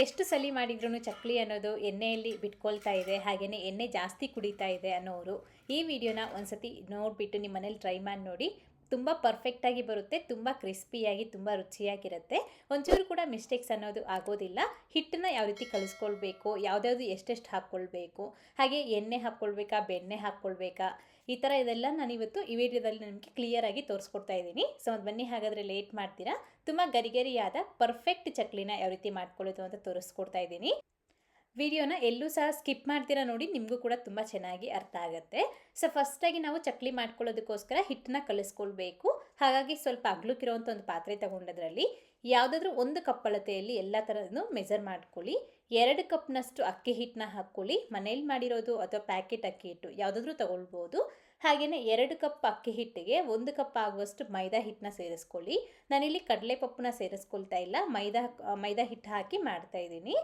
ಎಷ್ಟು ಸಲಿ ಮಾಡಿದ್ರೂ ಚಕ್ಲಿ ಅನ್ನೋದು ಎಣ್ಣೆಯಲ್ಲಿ ಬಿಟ್ಕೊಳ್ತಾ ಇದೆ ಹಾಗೆಯೇ ಎಣ್ಣೆ ಜಾಸ್ತಿ ಕುಡಿತಾ ಇದೆ ಅನ್ನೋರು ಈ ವಿಡಿಯೋನ ಒಂದ್ಸತಿ ನೋಡಿಬಿಟ್ಟು ನಿಮ್ಮ ಮನೇಲಿ ಟ್ರೈ ಮಾಡಿ ನೋಡಿ. ತುಂಬ ಪರ್ಫೆಕ್ಟಾಗಿ ಬರುತ್ತೆ, ತುಂಬ ಕ್ರಿಸ್ಪಿಯಾಗಿ ತುಂಬ ರುಚಿಯಾಗಿರುತ್ತೆ. ಒಂಚೂರು ಕೂಡ ಮಿಸ್ಟೇಕ್ಸ್ ಅನ್ನೋದು ಆಗೋದಿಲ್ಲ. ಹಿಟ್ಟನ್ನ ಯಾವ ರೀತಿ ಕಲಿಸ್ಕೊಳ್ಬೇಕು, ಯಾವುದ್ಯಾವುದು ಎಷ್ಟೆಷ್ಟು ಹಾಕ್ಕೊಳ್ಬೇಕು, ಹಾಗೆ ಎಣ್ಣೆ ಹಾಕ್ಕೊಳ್ಬೇಕಾ, ಬೆಣ್ಣೆ ಹಾಕ್ಕೊಳ್ಬೇಕಾ ಈ ಥರ ಇದೆಲ್ಲ ನಾನು ಇವತ್ತು ಈ ವಿಡಿಯೋದಲ್ಲಿ ನಿಮಗೆ ಕ್ಲಿಯರಾಗಿ ತೋರಿಸ್ಕೊಡ್ತಾ ಇದ್ದೀನಿ. ಸೊ ಅದು ಬನ್ನಿ ಹಾಗಾದರೆ ಲೇಟ್ ಮಾಡ್ತೀರಾ? ತುಂಬ ಗರಿಗರಿಯಾದ ಪರ್ಫೆಕ್ಟ್ ಚಕ್ಲಿನ ಯಾವ ರೀತಿ ಮಾಡ್ಕೊಳ್ಳೋದು ಅಂತ ತೋರಿಸ್ಕೊಡ್ತಾ ಇದ್ದೀನಿ. ವಿಡಿಯೋನ ಎಲ್ಲೂ ಸಹ ಸ್ಕಿಪ್ ಮಾಡ್ತೀರಾ ನೋಡಿ, ನಿಮಗೂ ಕೂಡ ತುಂಬ ಚೆನ್ನಾಗಿ ಅರ್ಥ ಆಗುತ್ತೆ. ಸೊ ಫಸ್ಟಾಗಿ ನಾವು ಚಕ್ಲಿ ಮಾಡ್ಕೊಳ್ಳೋದಕ್ಕೋಸ್ಕರ ಹಿಟ್ಟನ್ನ ಕಲಿಸ್ಕೊಳ್ಬೇಕು. ಹಾಗಾಗಿ ಸ್ವಲ್ಪ ಅಗ್ಲಕ್ಕಿರೋವಂಥ ಒಂದು ಪಾತ್ರೆ ತಗೊಂಡದ್ರಲ್ಲಿ ಯಾವುದಾದ್ರೂ ಒಂದು ಕಪ್ ಅಳತೆಯಲ್ಲಿ ಎಲ್ಲ ಥರದನ್ನು ಮೆಜರ್ ಮಾಡ್ಕೊಳ್ಳಿ. ಎರಡು ಕಪ್ನಷ್ಟು ಅಕ್ಕಿ ಹಿಟ್ಟನ್ನ ಹಾಕ್ಕೊಳ್ಳಿ. ಮನೇಲಿ ಮಾಡಿರೋದು ಅಥವಾ ಪ್ಯಾಕೆಟ್ ಅಕ್ಕಿ ಹಿಟ್ಟು ಯಾವುದಾದ್ರೂ ತಗೊಳ್ಬೋದು. ಹಾಗೆಯೇ ಎರಡು ಕಪ್ ಅಕ್ಕಿ ಹಿಟ್ಟಿಗೆ ಒಂದು ಕಪ್ ಆಗುವಷ್ಟು ಮೈದಾ ಹಿಟ್ಟನ್ನ ಸೇರಿಸ್ಕೊಳ್ಳಿ. ನಾನಿಲ್ಲಿ ಕಡಲೆಪಪ್ಪನ್ನ ಸೇರಿಸ್ಕೊಳ್ತಾ ಇಲ್ಲ. ಮೈದಾ ಮೈದಾ ಹಿಟ್ಟು ಹಾಕಿ ಮಾಡ್ತಾ ಇದ್ದೀನಿ.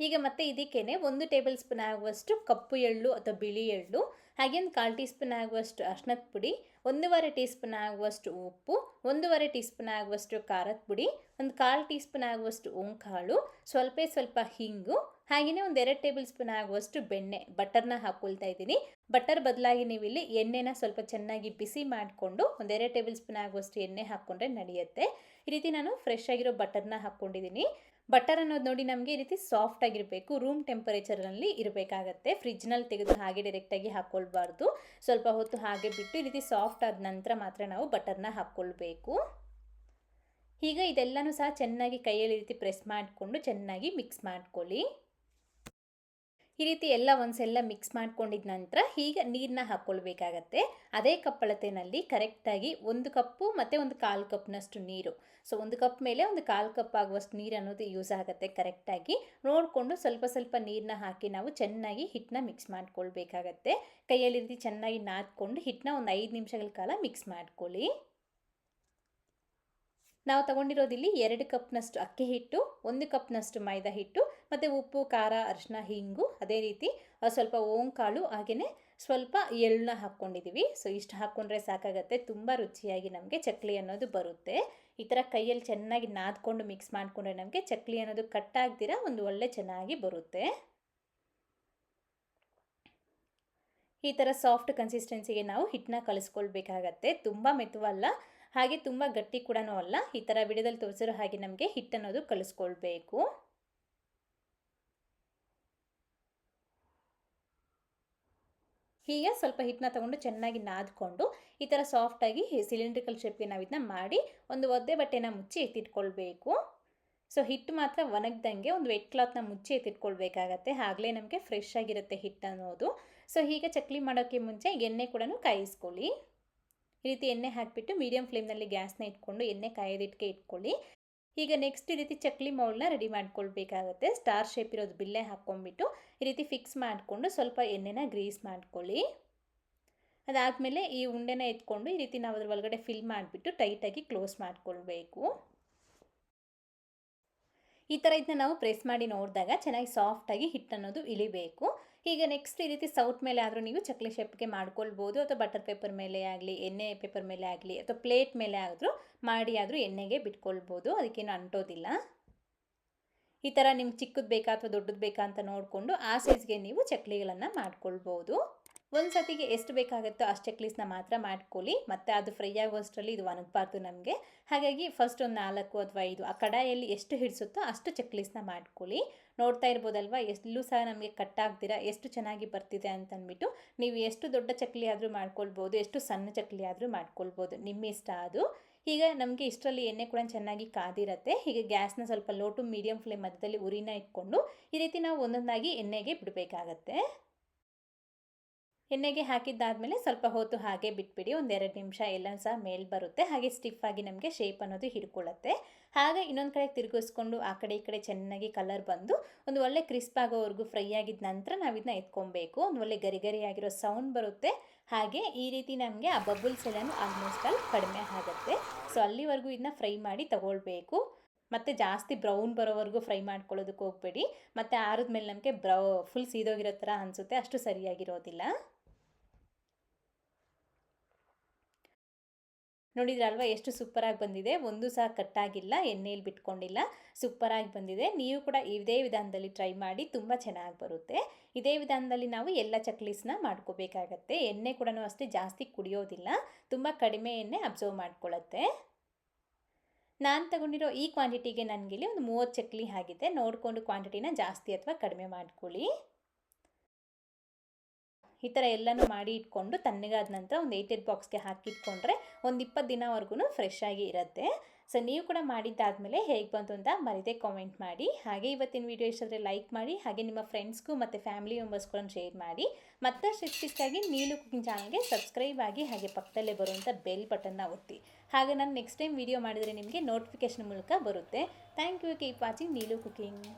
ಈಗ ಮತ್ತೆ ಇದಕ್ಕೇನೆ ಒಂದು ಟೇಬಲ್ ಸ್ಪೂನ್ ಆಗುವಷ್ಟು ಕಪ್ಪು ಎಳ್ಳು ಅಥವಾ ಬಿಳಿ ಎಳ್ಳು, ಹಾಗೆ ಒಂದು ಕಾಲು ಟೀ ಸ್ಪೂನ್ ಆಗುವಷ್ಟು ಅರ್ಶಿನದ ಪುಡಿ, ಒಂದೂವರೆ ಟೀ ಸ್ಪೂನ್ ಆಗುವಷ್ಟು ಉಪ್ಪು, ಒಂದೂವರೆ ಟೀ ಸ್ಪೂನ್ ಆಗುವಷ್ಟು ಖಾರದ ಪುಡಿ, ಒಂದು ಕಾಲು ಟೀ ಸ್ಪೂನ್ ಆಗುವಷ್ಟು ಓಂಕಾಳು, ಸ್ವಲ್ಪ ಸ್ವಲ್ಪ ಹಿಂಗು ಹಾಗೆಯೇ ಒಂದು ಎರಡು ಟೇಬಲ್ ಸ್ಪೂನ್ ಆಗುವಷ್ಟು ಬೆಣ್ಣೆ, ಬಟರ್ನ ಹಾಕ್ಕೊಳ್ತಾ ಇದ್ದೀನಿ. ಬಟರ್ ಬದಲಾಗಿ ನೀವು ಇಲ್ಲಿ ಎಣ್ಣೆನ ಸ್ವಲ್ಪ ಚೆನ್ನಾಗಿ ಬಿಸಿ ಮಾಡಿಕೊಂಡು ಒಂದೆರಡು ಟೇಬಲ್ ಸ್ಪೂನ್ ಆಗುವಷ್ಟು ಎಣ್ಣೆ ಹಾಕ್ಕೊಂಡ್ರೆ ನಡೆಯುತ್ತೆ. ಈ ರೀತಿ ನಾನು ಫ್ರೆಶ್ ಆಗಿರೋ ಬಟರ್ನ ಹಾಕ್ಕೊಂಡಿದ್ದೀನಿ. ಬಟರ್ ಅನ್ನೋದು ನೋಡಿ ನಮಗೆ ಈ ರೀತಿ ಸಾಫ್ಟ್ ಆಗಿರಬೇಕು, ರೂಮ್ ಟೆಂಪರೇಚರ್ನಲ್ಲಿ ಇರಬೇಕಾಗತ್ತೆ. ಫ್ರಿಜ್ನಲ್ಲಿ ತೆಗೆದು ಹಾಗೆ ಡೈರೆಕ್ಟಾಗಿ ಹಾಕ್ಕೊಳ್ಬಾರ್ದು. ಸ್ವಲ್ಪ ಹೊತ್ತು ಹಾಗೆ ಬಿಟ್ಟು ಈ ರೀತಿ ಸಾಫ್ಟ್ ಆದ ನಂತರ ಮಾತ್ರ ನಾವು ಬಟರ್ನ ಹಾಕ್ಕೊಳ್ಬೇಕು. ಈಗ ಇದೆಲ್ಲನೂ ಸಹ ಚೆನ್ನಾಗಿ ಕೈಯಲ್ಲಿ ರೀತಿ ಪ್ರೆಸ್ ಮಾಡಿಕೊಂಡು ಚೆನ್ನಾಗಿ ಮಿಕ್ಸ್ ಮಾಡ್ಕೊಳ್ಳಿ. ಈ ರೀತಿ ಎಲ್ಲ ಒಂದ್ಸೆಲ್ಲ ಮಿಕ್ಸ್ ಮಾಡ್ಕೊಂಡಿದ ನಂತರ ಹೀಗೆ ನೀರನ್ನ ಹಾಕ್ಕೊಳ್ಬೇಕಾಗತ್ತೆ ಅದೇ ಕಪ್ಪಳತೆನಲ್ಲಿ ಕರೆಕ್ಟಾಗಿ ಒಂದು ಕಪ್ಪು ಮತ್ತು ಒಂದು ಕಾಲು ಕಪ್ನಷ್ಟು ನೀರು. ಸೊ ಒಂದು ಕಪ್ ಮೇಲೆ ಒಂದು ಕಾಲು ಕಪ್ ಆಗುವಷ್ಟು ನೀರು ಅನ್ನೋದು ಯೂಸ್ ಆಗುತ್ತೆ ಕರೆಕ್ಟಾಗಿ ನೋಡಿಕೊಂಡು ಸ್ವಲ್ಪ ಸ್ವಲ್ಪ ನೀರನ್ನ ಹಾಕಿ ನಾವು ಚೆನ್ನಾಗಿ ಹಿಟ್ಟನ್ನ ಮಿಕ್ಸ್ ಮಾಡ್ಕೊಳ್ಬೇಕಾಗತ್ತೆ. ಕೈಯಲ್ಲಿ ಚೆನ್ನಾಗಿ ನಾದ್ಕೊಂಡು ಹಿಟ್ಟನ್ನ ಒಂದು ಐದು ನಿಮಿಷಗಳ ಕಾಲ ಮಿಕ್ಸ್ ಮಾಡ್ಕೊಳ್ಳಿ. ನಾವು ತಗೊಂಡಿರೋದು ಇಲ್ಲಿ ಎರಡು ಕಪ್ನಷ್ಟು ಅಕ್ಕಿ ಹಿಟ್ಟು, ಒಂದು ಕಪ್ನಷ್ಟು ಮೈದಾ ಹಿಟ್ಟು, ಮತ್ತು ಉಪ್ಪು, ಖಾರ ಅರಿಶಿನ ಹಿಂಗು ಅದೇ ರೀತಿ ಸ್ವಲ್ಪ ಓಂಕಾಳು ಹಾಗೆಯೇ ಸ್ವಲ್ಪ ಎಳ್ಳನ್ನ ಹಾಕ್ಕೊಂಡಿದ್ದೀವಿ ಸೊ, ಇಷ್ಟು ಹಾಕ್ಕೊಂಡ್ರೆ ಸಾಕಾಗತ್ತೆ. ತುಂಬ ರುಚಿಯಾಗಿ ನಮಗೆ ಚಕ್ಲಿ ಅನ್ನೋದು ಬರುತ್ತೆ. ಈ ಥರ ಕೈಯಲ್ಲಿ ಚೆನ್ನಾಗಿ ನಾದ್ಕೊಂಡು ಮಿಕ್ಸ್ ಮಾಡಿಕೊಂಡ್ರೆ ನಮಗೆ ಚಕ್ಲಿ ಅನ್ನೋದು ಕಟ್ಟಾಗ್ದಿರ ಒಂದು ಒಳ್ಳೆ ಚೆನ್ನಾಗಿ ಬರುತ್ತೆ. ಈ ಥರ ಸಾಫ್ಟ್ ಕನ್ಸಿಸ್ಟೆನ್ಸಿಗೆ ನಾವು ಹಿಟ್ಟನ್ನ ಕಲಿಸ್ಕೊಳ್ಬೇಕಾಗತ್ತೆ. ತುಂಬ ಮೆತ್ತವಲ್ಲ. ಹಾಗೆ ತುಂಬ ಗಟ್ಟಿ ಕೂಡ ಅಲ್ಲ. ಈ ಥರ ವಿಡಿಯೋದಲ್ಲಿ ತೋರಿಸಿರೋ ಹಾಗೆ ನಮಗೆ ಹಿಟ್ಟನ್ನೋದು ಕಲಿಸ್ಕೊಳ್ಬೇಕು. ಹೀಗೆ ಸ್ವಲ್ಪ ಹಿಟ್ಟನ್ನ ತಗೊಂಡು ಚೆನ್ನಾಗಿ ನಾದ್ಕೊಂಡು, ಈ ಥರ ಸಾಫ್ಟಾಗಿ ಸಿಲಿಂಡ್ರಿಕಲ್ ಶೇಪ್ಗೆ ನಾವು ಇದನ್ನ ಮಾಡಿ ಒಂದು ಒದ್ದೆ ಬಟ್ಟೆನ ಮುಚ್ಚಿ ಎತ್ತಿಟ್ಕೊಳ್ಬೇಕು. ಸೊ ಹಿಟ್ಟು ಮಾತ್ರ ಒಣಗ್ದಂಗೆ ಒಂದು ವೆಟ್ ಕ್ಲಾತ್ನ ಮುಚ್ಚಿ ಎತ್ತಿಟ್ಕೊಳ್ಬೇಕಾಗತ್ತೆ. ಆಗಲೇ ನಮಗೆ ಫ್ರೆಶ್ ಆಗಿರುತ್ತೆ ಹಿಟ್ಟು ಅನ್ನೋದು. ಸೊ ಹೀಗೆ ಚಕ್ಲಿ ಮಾಡೋಕ್ಕೆ ಮುಂಚೆ ಎಣ್ಣೆ ಕೂಡ ಕಾಯಿಸ್ಕೊಳ್ಳಿ. ಈ ರೀತಿ ಎಣ್ಣೆ ಹಾಕಿಬಿಟ್ಟು ಮೀಡಿಯಂ ಫ್ಲೇಮ್ನಲ್ಲಿ ಗ್ಯಾಸ್ನ ಇಟ್ಕೊಂಡು ಎಣ್ಣೆ ಕಾಯೋದಿಟ್ಟಿಗೆ ಇಟ್ಕೊಳ್ಳಿ. ಈಗ ನೆಕ್ಸ್ಟ್ ಈ ರೀತಿ ಚಕ್ಲಿ ಮೌಲ್ನ ರೆಡಿ ಮಾಡ್ಕೊಳ್ಬೇಕಾಗತ್ತೆ. ಸ್ಟಾರ್ ಶೇಪ್ ಇರೋದು ಬಿಲ್ಲೆ ಹಾಕ್ಕೊಂಡ್ಬಿಟ್ಟು ಈ ರೀತಿ ಫಿಕ್ಸ್ ಮಾಡಿಕೊಂಡು ಸ್ವಲ್ಪ ಎಣ್ಣೆನ ಗ್ರೀಸ್ ಮಾಡ್ಕೊಳ್ಳಿ. ಅದಾದಮೇಲೆ ಈ ಉಂಡೆನ ಎತ್ಕೊಂಡು ಈ ರೀತಿ ನಾವು ಅದ್ರ ಒಳಗಡೆ ಫಿಲ್ ಮಾಡಿಬಿಟ್ಟು ಟೈಟಾಗಿ ಕ್ಲೋಸ್ ಮಾಡಿಕೊಳ್ಬೇಕು. ಈ ಥರ ಇದನ್ನ ನಾವು ಪ್ರೆಸ್ ಮಾಡಿ ನೋಡಿದಾಗ ಚೆನ್ನಾಗಿ ಸಾಫ್ಟಾಗಿ ಹಿಟ್ಟು ಅನ್ನೋದು ಇಳಿಬೇಕು. ಈಗ ನೆಕ್ಸ್ಟ್ ಈ ರೀತಿ ಸೌಟ್ ಮೇಲೆ ಆದರೂ ನೀವು ಚಕ್ಲಿ ಶೇಪ್ಗೆ ಮಾಡ್ಕೊಳ್ಬೋದು. ಅಥವಾ ಬಟರ್ ಪೇಪರ್ ಮೇಲೆ ಆಗಲಿ, ಎಣ್ಣೆ ಪೇಪರ್ ಮೇಲೆ ಆಗಲಿ, ಅಥವಾ ಪ್ಲೇಟ್ ಮೇಲೆ ಆದರೂ ಮಾಡಿ ಆದರೂ ಎಣ್ಣೆಗೆ ಬಿಟ್ಕೊಳ್ಬೋದು. ಅದಕ್ಕೇನು ಅಂಟೋದಿಲ್ಲ. ಈ ಥರ ನಿಮ್ಗೆ ಚಿಕ್ಕದು ಬೇಕಾ ಅಥವಾ ದೊಡ್ಡದು ಬೇಕಾ ಅಂತ ನೋಡಿಕೊಂಡು ಆ ಸೈಜ್ಗೆ ನೀವು ಚಕ್ಲಿಗಳನ್ನು ಮಾಡ್ಕೊಳ್ಬೋದು. ಒಂದು ಸತಿಗೆ ಎಷ್ಟು ಬೇಕಾಗುತ್ತೋ ಅಷ್ಟು ಚಕ್ಲೀಸ್ನ ಮಾತ್ರ ಮಾಡ್ಕೊಳ್ಳಿ. ಮತ್ತು ಅದು ಫ್ರೈ ಆಗೋಷ್ಟರಲ್ಲಿ ಇದು ಒಣಗಬಾರ್ದು ನಮಗೆ. ಹಾಗಾಗಿ ಫಸ್ಟ್ ಒಂದು ನಾಲ್ಕು ಅಥವಾ ಐದು ಆ ಕಡಾಯಲ್ಲಿ ಎಷ್ಟು ಹಿಡಿಸುತ್ತೋ ಅಷ್ಟು ಚಕ್ಲೀಸ್ನ ಮಾಡ್ಕೊಳ್ಳಿ. ನೋಡ್ತಾ ಇರ್ಬೋದಲ್ವ? ಎಲ್ಲೂ ಸಹ ನಮಗೆ ಕಟ್ ಆಗ್ದಿರಾ? ಎಷ್ಟು ಚೆನ್ನಾಗಿ ಬರ್ತಿದೆ ಅಂತಂದ್ಬಿಟ್ಟು ನೀವು ಎಷ್ಟು ದೊಡ್ಡ ಚಕ್ಲಿ ಆದರೂ ಮಾಡ್ಕೊಳ್ಬೋದು, ಎಷ್ಟು ಸಣ್ಣ ಚಕ್ಲಿ ಆದರೂ ಮಾಡ್ಕೊಳ್ಬೋದು. ನಿಮ್ಮ ಇಷ್ಟ ಅದು. ಈಗ ನಮಗೆ ಇಷ್ಟರಲ್ಲಿ ಎಣ್ಣೆ ಕೂಡ ಚೆನ್ನಾಗಿ ಕಾದಿರತ್ತೆ. ಹೀಗೆ ಗ್ಯಾಸ್ನ ಸ್ವಲ್ಪ ಲೋ ಟು ಮೀಡಿಯಂ ಫ್ಲೇಮ್ ಮಧ್ಯದಲ್ಲಿ ಉರಿನ ಇಟ್ಕೊಂಡು ಈ ರೀತಿ ನಾವು ಒಂದೊಂದಾಗಿ ಎಣ್ಣೆಗೆ ಬಿಡಬೇಕಾಗತ್ತೆ. ಎಣ್ಣೆಗೆ ಹಾಕಿದ್ದಾದಮೇಲೆ ಸ್ವಲ್ಪ ಹೊತ್ತು ಹಾಗೆ ಬಿಟ್ಬಿಡಿ ಒಂದೆರಡು ನಿಮಿಷ ಎಲ್ಲ ಸಹ ಮೇಲ್ ಬರುತ್ತೆ. ಹಾಗೆ ಸ್ಟಿಫ್ ಆಗಿ ನಮಗೆ ಶೇಪ್ ಅನ್ನೋದು ಹಿಡ್ಕೊಳ್ಳುತ್ತೆ ಹಾಗೆ ಇನ್ನೊಂದು ಕಡೆ ತಿರುಗಿಸ್ಕೊಂಡು ಆ ಕಡೆ ಈ ಕಡೆ ಚೆನ್ನಾಗಿ ಕಲರ್ ಬಂದು ಒಂದು ಒಳ್ಳೆ ಕ್ರಿಸ್ಪ್ ಆಗೋವರೆಗೂ ಫ್ರೈ ಆಗಿದ ನಂತರ ನಾವು ಇದನ್ನ ಎತ್ಕೊಬೇಕು. ಒಂದು ಒಳ್ಳೆ ಗರಿ ಗರಿ ಆಗಿರೋ ಸೌಂಡ್ ಬರುತ್ತೆ. ಹಾಗೆ ಈ ರೀತಿ ನಮಗೆ ಆ ಬಬಲ್ಸ್ ಎಲ್ಲನೂ ಆಲ್ಮೋಸ್ಟ್ ಅಲ್ಲಿ ಕಡಿಮೆ ಆಗುತ್ತೆ. ಸೊ ಅಲ್ಲಿವರೆಗೂ ಇದನ್ನ ಫ್ರೈ ಮಾಡಿ ತಗೊಳ್ಬೇಕು. ಮತ್ತು ಜಾಸ್ತಿ ಬ್ರೌನ್ ಬರೋವರೆಗೂ ಫ್ರೈ ಮಾಡ್ಕೊಳ್ಳೋದಕ್ಕೆ ಹೋಗಬೇಡಿ. ಮತ್ತು ಆರಿದ್ಮೇಲೆ ನಮಗೆ ಬ್ರೌ ಫುಲ್ ಸೀದೋಗಿರೋ ಥರ ಅನಿಸುತ್ತೆ. ಅಷ್ಟು ಸರಿಯಾಗಿರೋದಿಲ್ಲ. ನೋಡಿದ್ರಲ್ವಾ ಎಷ್ಟು ಸೂಪರಾಗಿ ಬಂದಿದೆ? ಒಂದು ಸಹ ಕಟ್ಟಾಗಿಲ್ಲ ಎಣ್ಣೆಯಲ್ಲಿ ಬಿಟ್ಕೊಂಡಿಲ್ಲ, ಸೂಪರಾಗಿ ಬಂದಿದೆ. ನೀವು ಕೂಡ ಇದೇ ವಿಧಾನದಲ್ಲಿ ಟ್ರೈ ಮಾಡಿ, ತುಂಬ ಚೆನ್ನಾಗಿ ಬರುತ್ತೆ. ಇದೇ ವಿಧಾನದಲ್ಲಿ ನಾವು ಎಲ್ಲ ಚಕ್ಲೀಸ್ನ ಮಾಡ್ಕೋಬೇಕಾಗತ್ತೆ. ಎಣ್ಣೆ ಕೂಡ ಅಷ್ಟೇ ಜಾಸ್ತಿ ಕುಡಿಯೋದಿಲ್ಲ, ತುಂಬ ಕಡಿಮೆ ಎಣ್ಣೆ ಅಬ್ಸರ್ವ್ ಮಾಡ್ಕೊಳ್ಳುತ್ತೆ. ನಾನು ತಗೊಂಡಿರೋ ಈ ಕ್ವಾಂಟಿಟಿಗೆ ನನಗಿಲ್ಲಿ ಒಂದು ಮೂವತ್ತು ಚಕ್ಲಿ ಆಗಿದೆ. ನೋಡಿಕೊಂಡು ಕ್ವಾಂಟಿಟಿನ ಜಾಸ್ತಿ ಅಥವಾ ಕಡಿಮೆ ಮಾಡ್ಕೊಳ್ಳಿ. ಈ ಥರ ಎಲ್ಲನೂ ಮಾಡಿ ಇಟ್ಕೊಂಡು ತಣ್ಣಗಾದ ನಂತರ ಒಂದು ಏಯ್ಟೆಡ್ ಬಾಕ್ಸ್ಗೆ ಹಾಕಿಟ್ಕೊಂಡ್ರೆ ಒಂದು ಇಪ್ಪತ್ತು ದಿನವರೆಗೂ ಫ್ರೆಶ್ ಆಗಿ ಇರುತ್ತೆ. ಸೊ ನೀವು ಕೂಡ ಮಾಡಿದ್ದಾದಮೇಲೆ ಹೇಗೆ ಬಂತು ಅಂತ ಮರಿದೆ ಕಾಮೆಂಟ್ ಮಾಡಿ. ಹಾಗೆ ಇವತ್ತಿನ ವೀಡಿಯೋ ಇಷ್ಟಾದರೆ ಲೈಕ್ ಮಾಡಿ, ಹಾಗೆ ನಿಮ್ಮ ಫ್ರೆಂಡ್ಸ್ಗೂ ಮತ್ತು ಫ್ಯಾಮಿಲಿ ಮೆಂಬರ್ಸ್ಗಳನ್ನು ಶೇರ್ ಮಾಡಿ. ಮತ್ತಷ್ಟು ರೆಸಿಪೀಸ್ಗಾಗಿ ನೀಲು ಕುಕಿಂಗ್ ಚಾನಲ್ಗೆ ಸಬ್ಸ್ಕ್ರೈಬ್ ಆಗಿ ಹಾಗೆ ಪಕ್ಕದಲ್ಲೇ ಬರುವಂಥ ಬೆಲ್ ಬಟನ್ನ ಒತ್ತಿ. ಹಾಗೆ ನಾನು ನೆಕ್ಸ್ಟ್ ಟೈಮ್ ವೀಡಿಯೋ ಮಾಡಿದರೆ ನಿಮಗೆ ನೋಟಿಫಿಕೇಶನ್ ಮೂಲಕ ಬರುತ್ತೆ. Thank you keep watching Neelu cooking